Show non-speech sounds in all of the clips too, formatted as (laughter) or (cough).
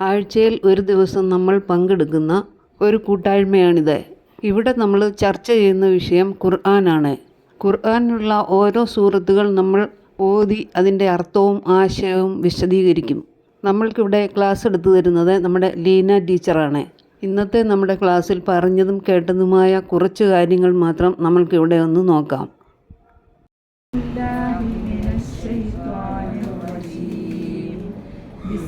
ആഴ്ചയിൽ ഒരു ദിവസം നമ്മൾ പങ്കെടുക്കുന്ന ഒരു കൂട്ടായ്മയാണിത്. ഇവിടെ നമ്മൾ ചർച്ച ചെയ്യുന്ന വിഷയം ഖുർആനാണ്. ഖുർആനിലുള്ള ഓരോ സൂറത്തുകൾ നമ്മൾ ഓതി അതിന്റെ അർത്ഥവും ആശയവും വിശദീകരിക്കും. നമ്മൾക്കിവിടെ ക്ലാസ് എടുത്തു തരുന്നത് നമ്മുടെ ലീന ടീച്ചറാണ്. ഇന്നത്തെ നമ്മുടെ ക്ലാസ്സിൽ പറഞ്ഞതും കേട്ടതുമായ കുറച്ച് കാര്യങ്ങൾ മാത്രം നമ്മൾക്കിവിടെ ഒന്ന് നോക്കാം.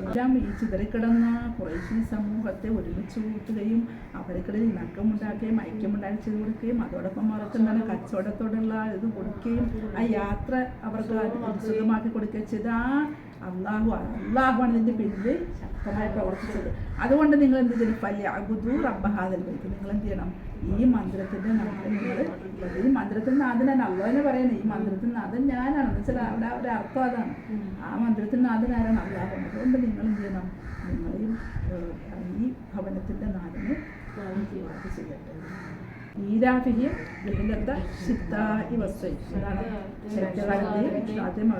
സദ്ദാം ഈ ചിതറിക്കിടന്ന കുറേശ്ശി സമൂഹത്തെ ഒരുമിച്ച് കൂട്ടുകയും അവർക്കിടയിൽ ഇണക്കമുണ്ടാക്കുകയും ഐക്യമുണ്ടാക്കി ചെയ്ത് കൊടുക്കുകയും അതോടൊപ്പം അവർക്ക് എന്താണ് കച്ചവടത്തോടുള്ള ഇത് കൊടുക്കുകയും ആ യാത്ര അവർക്ക് സുഖമാക്കി കൊടുക്കുകയും ചെയ്ത് ആ അള്ളാഹു അള്ളാഹുവാണ് ഇതിന്റെ പിന്നിൽ ശക്തമായി പ്രവർത്തിച്ചത്. അതുകൊണ്ട് നിങ്ങൾ എന്ത് ചെയ്യണം? പല്യ അബുദു റബ്ബഹാദൽ ബൈത്ത്. നിങ്ങൾ എന്ത് ചെയ്യണം? ഈ മന്ത്രത്തിന്റെ നാഥൻ നിങ്ങൾ ഈ മന്ത്രത്തിന്റെ നാഥനാണ് അള്ളാഹിനെ പറയുന്നത് ഈ മന്ത്രത്തിന്റെ നാഥൻ ഞാനാണ്. എന്ന് വെച്ചാൽ അവിടെ ഒരു അർത്ഥം അതാണ്. ആ മന്ത്രത്തിന്റെ നാഥൻ ആരാണ്? അള്ളാഹു അതുകൊണ്ട് നിങ്ങൾ എന്ത് ചെയ്യണം? നിങ്ങളെയും ഈ ഭവനത്തിന്റെ നാഥനെ ചെയ്യട്ടെ. ആദ്യം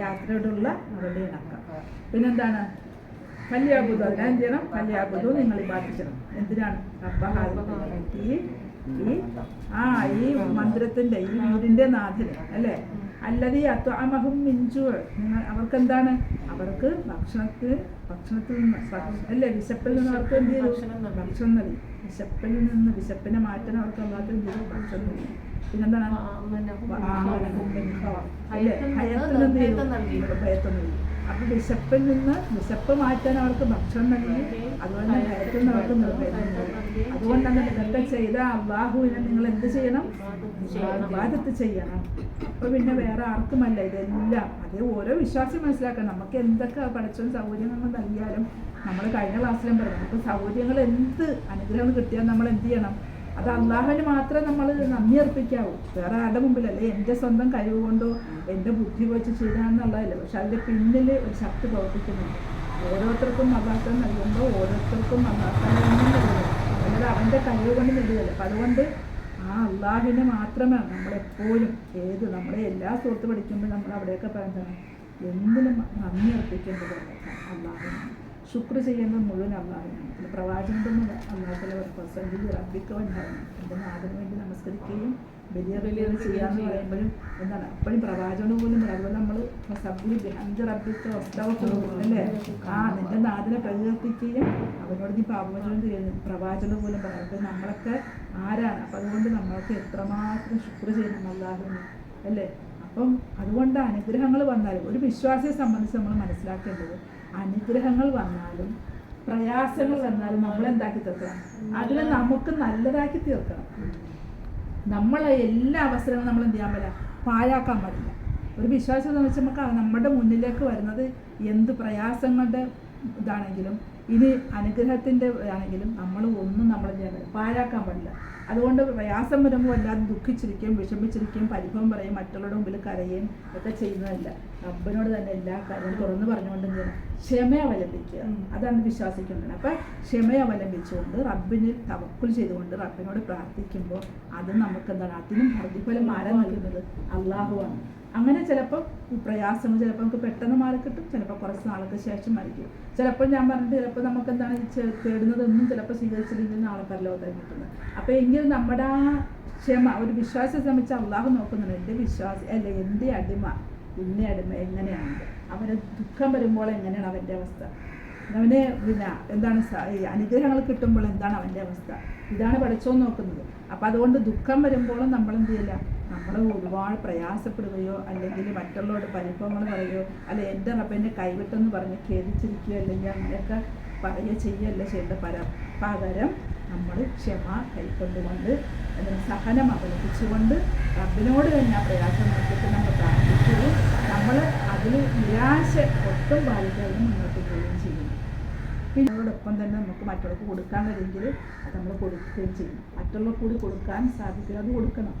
യാത്രയോടുള്ള അവരുടെ ഇണക്കം പിന്നെന്താണ്? കല്യാബുദു എന്ത് ചെയ്യണം നിങ്ങൾ ബാധിക്കണം. എന്തിനാണ്? ഈ ഈ ആ ഈ മന്ത്രത്തിന്റെ ഈ വീടിന്റെ നാഥന് അല്ലേ? അല്ലത് അത്വാമഹും മിഞ്ചു നിങ്ങൾ അവർക്ക് എന്താണ് അവർക്ക് ഭക്ഷണത്തിൽ ഭക്ഷണത്തിൽ നിന്ന് അല്ലേ വിശപ്പിൽ നിന്ന് അവർക്ക് എന്ത് ചെയ്തു? ഭക്ഷണം നൽകി. വിശപ്പിൽ നിന്ന് വിശപ്പിനെ മാറ്റാൻ അവർക്ക് അല്ലാത്ത എന്ത് ചെയ്തു? ഭക്ഷണം നൽകി. പിന്നെന്താണ്? ഭയത്തൊന്നും? ഭയത്തിൽ നിന്ന് എന്ത് നൽകി. അപ്പൊ വിശപ്പിൽ നിന്ന് വിശപ്പ് മാറ്റാൻ അവർക്ക് ഭക്ഷണം നൽകി. അതുപോലെ തന്നെ അവർക്ക് നിർഭയം നൽകി അതുകൊണ്ടാണ് ഇതൊക്കെ ചെയ്ത അള്ളാഹുവിനെ നിങ്ങൾ എന്ത് ചെയ്യണം? വിവാദത്ത് ചെയ്യണം. അപ്പൊ പിന്നെ വേറെ ആർക്കുമല്ല. ഇതെല്ലാം അതേ ഓരോ വിശ്വാസം മനസ്സിലാക്കാം നമുക്ക് എന്തൊക്കെ പഠിച്ചോ സൗകര്യം നമ്മൾ നൽകിയാലും നമ്മൾ കഴിഞ്ഞ ക്ലാസ്സിലും പറഞ്ഞു. നമുക്ക് സൗകര്യങ്ങൾ എന്ത് അനുഗ്രഹങ്ങൾ കിട്ടിയാൽ നമ്മൾ എന്ത് ചെയ്യണം? അത് അള്ളാഹുവിന് മാത്രമേ നമ്മൾ നന്ദി അർപ്പിക്കാവൂ. വേറെ ആരുടെ മുമ്പിലല്ലേ? എന്റെ സ്വന്തം കഴിവ് കൊണ്ടോ എന്റെ ബുദ്ധി വെച്ച് ചെയ്താന്നുള്ളതല്ല. പക്ഷെ അതിന്റെ പിന്നിൽ ഒരു ശക്തി പ്രവർത്തിക്കുന്നുണ്ട്. ഓരോരുത്തർക്കും അള്ളാഹം നൽകുമ്പോൾ ഓരോരുത്തർക്കും അള്ളാഹം അല്ലാതെ അവന്റെ കഴിവ് കൊണ്ട് നേടുകയല്ല. അപ്പം അതുകൊണ്ട് ആ അള്ളാഹിനെ മാത്രമേ നമ്മളെപ്പോഴും ഏത് നമ്മളെ എല്ലാ സുഹൃത്ത് പഠിക്കുമ്പോഴും നമ്മൾ അവിടെയൊക്കെ പറയുന്നത് എന്തിനും നന്ദി അർപ്പിക്കേണ്ടത് അള്ളാഹിനാണ് ശുക്ർ ചെയ്യുന്നത് മുഴുവൻ അള്ളാഹിനാണ് പിന്നെ അള്ളാഹുലെ പ്രസംഗിൽ റബ്ബിക്കവനാണ് എന്റെ നാടിന് വേണ്ടി നമസ്കരിക്കുകയും വലിയ വലിയ ചെയ്യാന്ന് പറയുമ്പോഴും എന്താണ് അപ്പോഴും പ്രവാചകന് പോലും. അതുപോലെ നമ്മൾ സബ്ബി അഞ്ച് റബ്ബിക്ക് അല്ലേ? ആ നിന്റെ നാടിനെ പ്രകീർത്തിക്കുകയും അവനോട് നീ പാപവചനം ചെയ്യുന്നു. പ്രവാചകന് പോലും പറയാം. അപ്പോൾ നമ്മളൊക്കെ ആരാണ്? അപ്പം അതുകൊണ്ട് നമ്മൾക്ക് എത്രമാത്രം ശുക്ർ ചെയ്യണം അള്ളാഹുവിന് അല്ലേ? അപ്പം അതുകൊണ്ട് അനുഗ്രഹങ്ങൾ വന്നാലും ഒരു വിശ്വാസിയെ സംബന്ധിച്ച് നമ്മൾ മനസ്സിലാക്കേണ്ടത് അനുഗ്രഹങ്ങൾ വന്നാലും പ്രയാസങ്ങൾ വന്നാലും നമ്മൾ എന്താക്കി തീർക്കണം? അതിനെ നമുക്ക് നല്ലതാക്കി തീർക്കണം. നമ്മൾ എല്ലാ അവസരങ്ങളും നമ്മൾ എന്ത് ചെയ്യാൻ പറ്റില്ല പാഴാക്കാൻ പാടില്ല. ഒരു വിശ്വാസം സംബന്ധിച്ച് നമുക്ക് നമ്മുടെ മുന്നിലേക്ക് വരുന്നത് എന്ത് പ്രയാസങ്ങളുടെ ഇതാണെങ്കിലും ഇനി അനുഗ്രഹത്തിന്റെ ആണെങ്കിലും നമ്മൾ ഒന്നും നമ്മൾ പാഴാക്കാൻ പാടില്ല. അതുകൊണ്ട് പ്രയാസം വരുമ്പോൾ എല്ലാവരും ദുഃഖിച്ചിരിക്കുകയും വിഷമിച്ചിരിക്കുകയും പരിഭവം പറയും മറ്റുള്ളവരുടെ മുമ്പിൽ കരയുകയും ഒക്കെ ചെയ്യുന്നതല്ല. റബ്ബിനോട് തന്നെ എല്ലാ കാര്യവും തുറന്നു പറഞ്ഞുകൊണ്ട് ക്ഷമ അവലംബിക്കുക. അതാണ് വിശ്വാസിക്കുന്നത് അപ്പം ക്ഷമ അവലംബിച്ചുകൊണ്ട് റബ്ബിന് തവക്കുൽ ചെയ്തുകൊണ്ട് റബ്ബിനോട് പ്രാർത്ഥിക്കുമ്പോൾ അത് നമുക്ക് എന്താണ്? അതിനും പ്രതിഫലം ആരാ നൽകുന്നത് അള്ളാഹുവാണ് അങ്ങനെ ചിലപ്പോൾ പ്രയാസങ്ങൾ ചിലപ്പോൾ നമുക്ക് പെട്ടെന്ന് മാറി കിട്ടും ചിലപ്പോൾ കുറച്ച് നാൾക്ക് ശേഷം മരിക്കും. ചിലപ്പോൾ ഞാൻ പറഞ്ഞിട്ട് ചിലപ്പോൾ നമുക്ക് എന്താണ് ഈ തേടുന്നതൊന്നും ചിലപ്പോൾ സ്വീകരിച്ചില്ലെങ്കിൽ നാളെ പരലോകത്തായി കിട്ടുന്നത്. അപ്പോൾ എങ്കിലും നമ്മുടെ ആ ക്ഷമ ഒരു വിശ്വാസം ശ്രമിച്ച അള്ളാഹു നോക്കുന്നുണ്ട്. എന്റെ വിശ്വാസം അല്ല എന്റെ അടിമ ഇന്ന അടിമ എങ്ങനെയാണ് അവന് ദുഃഖം വരുമ്പോൾ എങ്ങനെയാണ് അവന്റെ അവസ്ഥ? അവനെ പിന്നെ എന്താണ് അനുഗ്രഹങ്ങൾ കിട്ടുമ്പോൾ എന്താണ് അവന്റെ അവസ്ഥ? ഇതാണ് പഠിച്ചോ നോക്കുന്നത്. അപ്പോൾ അതുകൊണ്ട് ദുഃഖം വരുമ്പോഴും നമ്മൾ എന്ത് ചെയ്യില്ല നമ്മൾ ഒരുപാട് പ്രയാസപ്പെടുകയോ അല്ലെങ്കിൽ മറ്റുള്ളവരോട് പരിഭവങ്ങൾ പറയുകയോ അല്ലെ എന്റെ റബ്ബെന്നെ കൈവിട്ടെന്ന് പറഞ്ഞ് ഖേദിച്ചിരിക്കുകയോ അല്ലെങ്കിൽ അങ്ങനെയൊക്കെ പറയുകയോ ചെയ്യുകയല്ല ചെയ്യേണ്ട പല പകരം നമ്മൾ ക്ഷമ കൈക്കൊണ്ടുകൊണ്ട് അതിന് സഹനം അവലംബിച്ചുകൊണ്ട് റബ്ബിനോട് തന്നെ ആ പ്രയാസം നോക്കിയിട്ട് നമ്മൾ പ്രാർത്ഥിക്കുകയും നമ്മൾ അത് അതിൽ നിരാശ ഒട്ടും ബാധിക്കാതെ മുന്നോട്ട് പോവുകയും ചെയ്യും. പിന്നെ അതോടൊപ്പം തന്നെ നമുക്ക് മറ്റുള്ളവർക്ക് കൊടുക്കാൻ കഴിയുമെങ്കിൽ അത് നമ്മൾ കൊടുക്കുകയും ചെയ്യും. മറ്റുള്ളവർക്ക് കൂടി കൊടുക്കാൻ സാധിക്കുക അത് കൊടുക്കണം.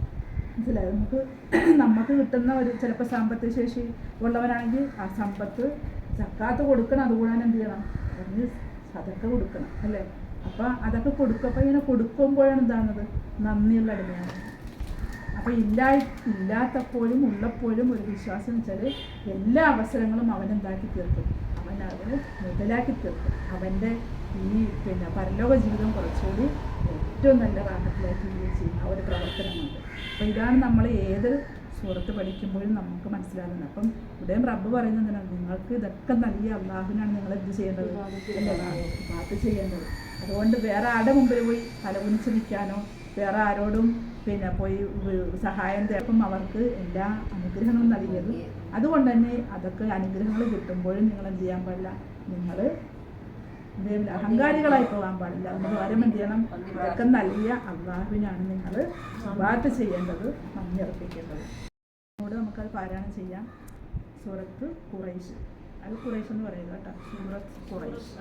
മനസ്സിലായോ? നമുക്ക് (clears throat) നമുക്ക് കിട്ടുന്ന ഒരു ചിലപ്പോൾ സാമ്പത്തിക ശേഷി ഉള്ളവരാണെങ്കിൽ ആ സമ്പത്ത് സക്കാത്ത് കൊടുക്കണം. അതുകൂടാതെ എന്ത് ചെയ്യണം? അതിന് അതൊക്കെ കൊടുക്കണം അല്ലേ? അപ്പോൾ അതൊക്കെ കൊടുക്കും അപ്പോൾ ഇങ്ങനെ കൊടുക്കുമ്പോഴാണ് എന്താണത് നന്ദിയുള്ള അടിമയാണ്. അപ്പോൾ ഇല്ല ഇല്ലാത്തപ്പോഴും ഉള്ളപ്പോഴും ഒരു വിശ്വാസം വെച്ചാൽ എല്ലാ അവസരങ്ങളും അവൻ എന്താക്കി തീർക്കും? അവൻ അതിന് മുതലാക്കി തീർക്കും. അവന്റെ ഈ പിന്നെ പരലോക ജീവിതം കുറച്ചുകൂടി ഏറ്റവും നല്ല റാഹത്തിലായിട്ട് ജീവിതം ചെയ്യുന്ന ഒരു പ്രവർത്തനമുണ്ട്. അപ്പോൾ ഇതാണ് നമ്മൾ ഏത് സൂറത്ത് പഠിക്കുമ്പോഴും നമുക്ക് മനസ്സിലാകുന്നത്. അപ്പം ഇവിടെയും റബ്ബ് പറയുന്നത് എന്തിനാണ് നിങ്ങൾക്ക് ഇതൊക്കെ നൽകിയ അള്ളാഹുവിനാണ് നിങ്ങൾ എന്ത് ചെയ്യേണ്ടത്? പാട്ട് ചെയ്യേണ്ടത്. അതുകൊണ്ട് വേറെ ആരുടെ മുമ്പിൽ പോയി തലകുനിച്ച് നിൽക്കാനോ വേറെ ആരോടും പിന്നെ പോയി സഹായം തേപ്പം അവർക്ക് എല്ലാ അനുഗ്രഹങ്ങളും നൽകിയത്. അതുകൊണ്ട് തന്നെ അതൊക്കെ അനുഗ്രഹങ്ങൾ കിട്ടുമ്പോഴും നിങ്ങൾ എന്ത് ചെയ്യാൻ പാടില്ല? നിങ്ങൾ ഇതേപോലെ അഹങ്കാരികളായി പോകാൻ പാടില്ല അതിന് പകരം എന്ത് ചെയ്യണം ഇതൊക്കെ നൽകിയ അള്ളാഹുവിനാണ് നിങ്ങൾ ബാത്ത് ചെയ്യേണ്ടത് നന്ദി അർപ്പിക്കേണ്ടത് അതുകൊണ്ട് നമുക്കത് പാരായണം ചെയ്യാം സൂറത്ത് ഖുറൈശ് അത് ഖുറൈശ് എന്ന് പറയുക കേട്ടോ സൂറത്ത് ഖുറൈശ്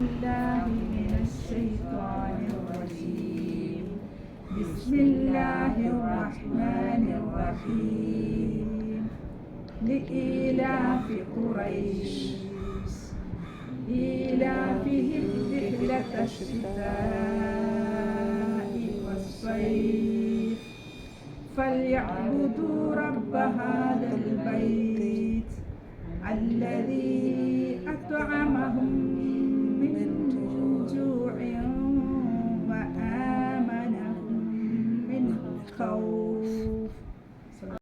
بالله من الشيطان الرجيم بسم الله الرحمن الرحيم لإيلاف قريش إيلافهم رحلة الشتاء والصيف. فليعبدوا رب هذا البيت الذي أطعمهم